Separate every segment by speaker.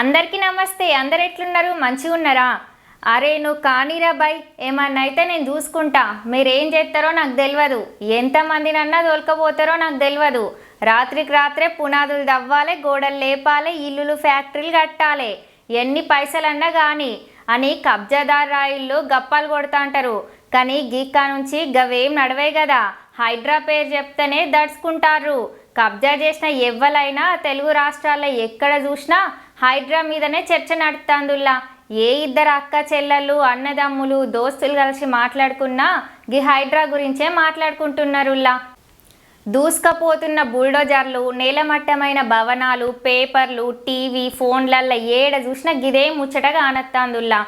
Speaker 1: అందరికీ నమస్తే. అందరు ఎట్లున్నారు? మంచిగా ఉన్నారా? అరే నువ్వు కానీరా బాయ్. ఏమన్నా అయితే నేను చూసుకుంటా. మీరేం చేస్తారో నాకు తెలియదు ఎంతమందినన్నా తోలుకపోతారో నాకు తెలియదు రాత్రికి రాత్రే పునాదులు దవ్వాలి గోడలు లేపాలి ఇల్లులు ఫ్యాక్టరీలు కట్టాలి. ఎన్ని పైసలన్నా కానీ అని కబ్జాదార్ రాయిల్లో గప్పాలు కొడతా అంటారు. కానీ గీకా నుంచి గవేం నడవే కదా హైడ్రా పేరు చెప్తేనే దడుచుకుంటారు కబ్జా చేసిన ఎవ్వలైనా తెలుగు రాష్ట్రాల్లో ఎక్కడ చూసినా హైడ్రా మీదనే చర్చ నడుతాందుల్లా. ఏ ఇద్దరు అక్క చెల్లెళ్ళు అన్నదమ్ములు దోస్తులు కలిసి మాట్లాడుకున్నా గి హైడ్రా గురించే మాట్లాడుకుంటున్నారుల్లా. దూసుకపోతున్న బుల్డోజర్లు నేలమట్టమైన భవనాలు పేపర్లు టీవీ ఫోన్లల్లో ఏడ చూసినా గిదే ముచ్చటగా అనత్తాందుల్లా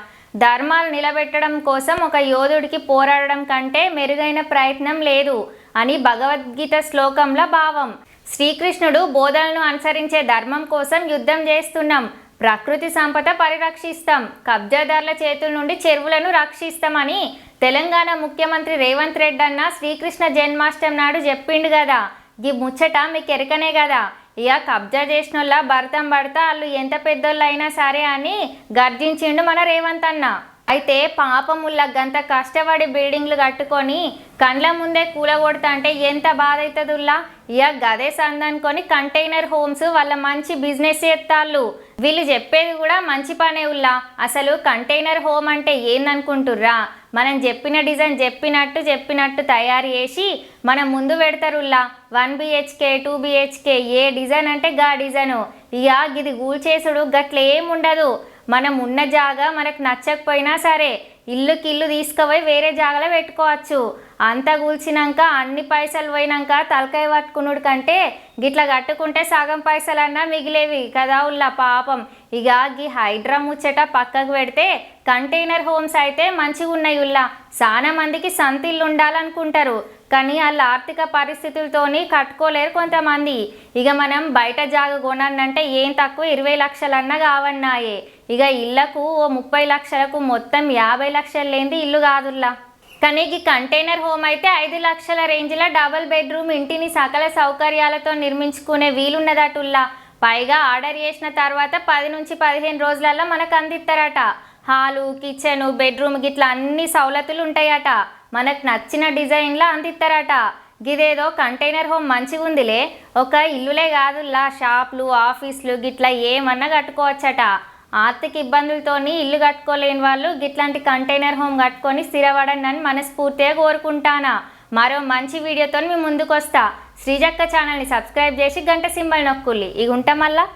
Speaker 1: ధర్మాలు నిలబెట్టడం కోసం ఒక యోధుడికి పోరాడడం కంటే మెరుగైన ప్రయత్నం లేదు అని భగవద్గీత శ్లోకంలో భావం. శ్రీకృష్ణుడు బోధనలను అనుసరించే ధర్మం కోసం యుద్ధం చేస్తున్నాం. ప్రకృతి సంపద పరిరక్షిస్తాం. కబ్జాదారుల చేతుల నుండి చెరువులను రక్షిస్తామని తెలంగాణ ముఖ్యమంత్రి రేవంత్ రెడ్డి అన్న శ్రీకృష్ణ జన్మాష్టమి నాడు చెప్పిండు కదా ఈ ముచ్చట మీకు ఎరకనే కదా ఇక కబ్జా చేసిన వాళ్ళ భర్తం పడతా వాళ్ళు ఎంత పెద్దోళ్ళు అయినా సరే అని గర్జించిండు మన రేవంత్ అన్న అయితే పాపముల్ల గంత కష్టపడి బిల్డింగ్లు కట్టుకొని కండ్ల ముందే కూలగొడతా అంటే ఎంత బాధ అవుతుందిలా ఇక గదే సందనుకొని కంటైనర్ హోమ్స్ వాళ్ళ మంచి బిజినెస్ చేస్తాళ్ళు వీళ్ళు చెప్పేది కూడా మంచి పనే ఉల్లా. అసలు కంటైనర్ హోమ్ అంటే ఏందనుకుంటుర్రా? మనం చెప్పిన డిజైన్ చెప్పినట్టు చెప్పినట్టు తయారు చేసి మనం ముందు పెడతారుల్లా. వన్ బిహెచ్కే టూ బిహెచ్కే ఏ డిజైన్ అంటే గా డిజైను. ఇక ఇది గూల్చేసుడు గట్ల ఉండదు మనం ఉన్న జాగా మనకు నచ్చకపోయినా సరే ఇల్లుకి ఇల్లు తీసుకుపోయి వేరే జాగలో పెట్టుకోవచ్చు. అంతా కూల్చినాక అన్ని పైసలు పోయినాక తలకాయ పట్టుకునుడు కంటే గిట్లా కట్టుకుంటే సగం పైసలన్నా మిగిలేవి కదా ఉల్లా పాపం. ఇక గీ హైడ్రా ముచ్చట పక్కకు పెడితే కంటైనర్ హోమ్స్ అయితే మంచిగా ఉన్నాయి ఉల్లా. చాలా మందికి సంతిల్లు ఇల్లు ఉండాలనుకుంటారు కానీ వాళ్ళ ఆర్థిక పరిస్థితులతోని కట్టుకోలేరు కొంతమంది. ఇక మనం బయట జాగ కొనాలంటే ఏం తక్కువ ఇరవై లక్షలన్నా కావన్నాయే. ఇక ఇళ్ళకు ఓ ముప్పై లక్షలకు మొత్తం యాభై లక్షలు లేనిది ఇల్లు కాదుల్లా. కానీ ఈ కంటైనర్ హోమ్ అయితే ఐదు లక్షల రేంజ్లో డబుల్ బెడ్రూమ్ ఇంటిని సకల సౌకర్యాలతో నిర్మించుకునే వీలున్నదటుల్లా. పైగా ఆర్డర్ చేసిన తర్వాత పది నుంచి పదిహేను రోజులలో మనకు అందిస్తారట హాలు కిచెను బెడ్రూమ్ గిట్లా అన్ని సౌలతులు ఉంటాయట. మనకు నచ్చిన డిజైన్లా అందిస్తారట. గిదేదో కంటైనర్ హోమ్ మంచిగా ఉందిలే ఒక ఇల్లులే కాదుల్లా షాప్లు ఆఫీసులు గిట్లా ఏమన్నా కట్టుకోవచ్చట. ఆర్థిక ఇబ్బందులతోని ఇల్లు కట్టుకోలేని వాళ్ళు గిట్లాంటి కంటైనర్ హోమ్ కట్టుకొని స్థిరపడండి అని మనస్ఫూర్తిగా కోరుకుంటానా. మరో మంచి వీడియోతో మీ ముందుకొస్తా. శ్రీజక్క ఛానల్ని సబ్స్క్రైబ్ చేసి గంట సింబల్ నొక్కుల్లి ఇక మళ్ళా.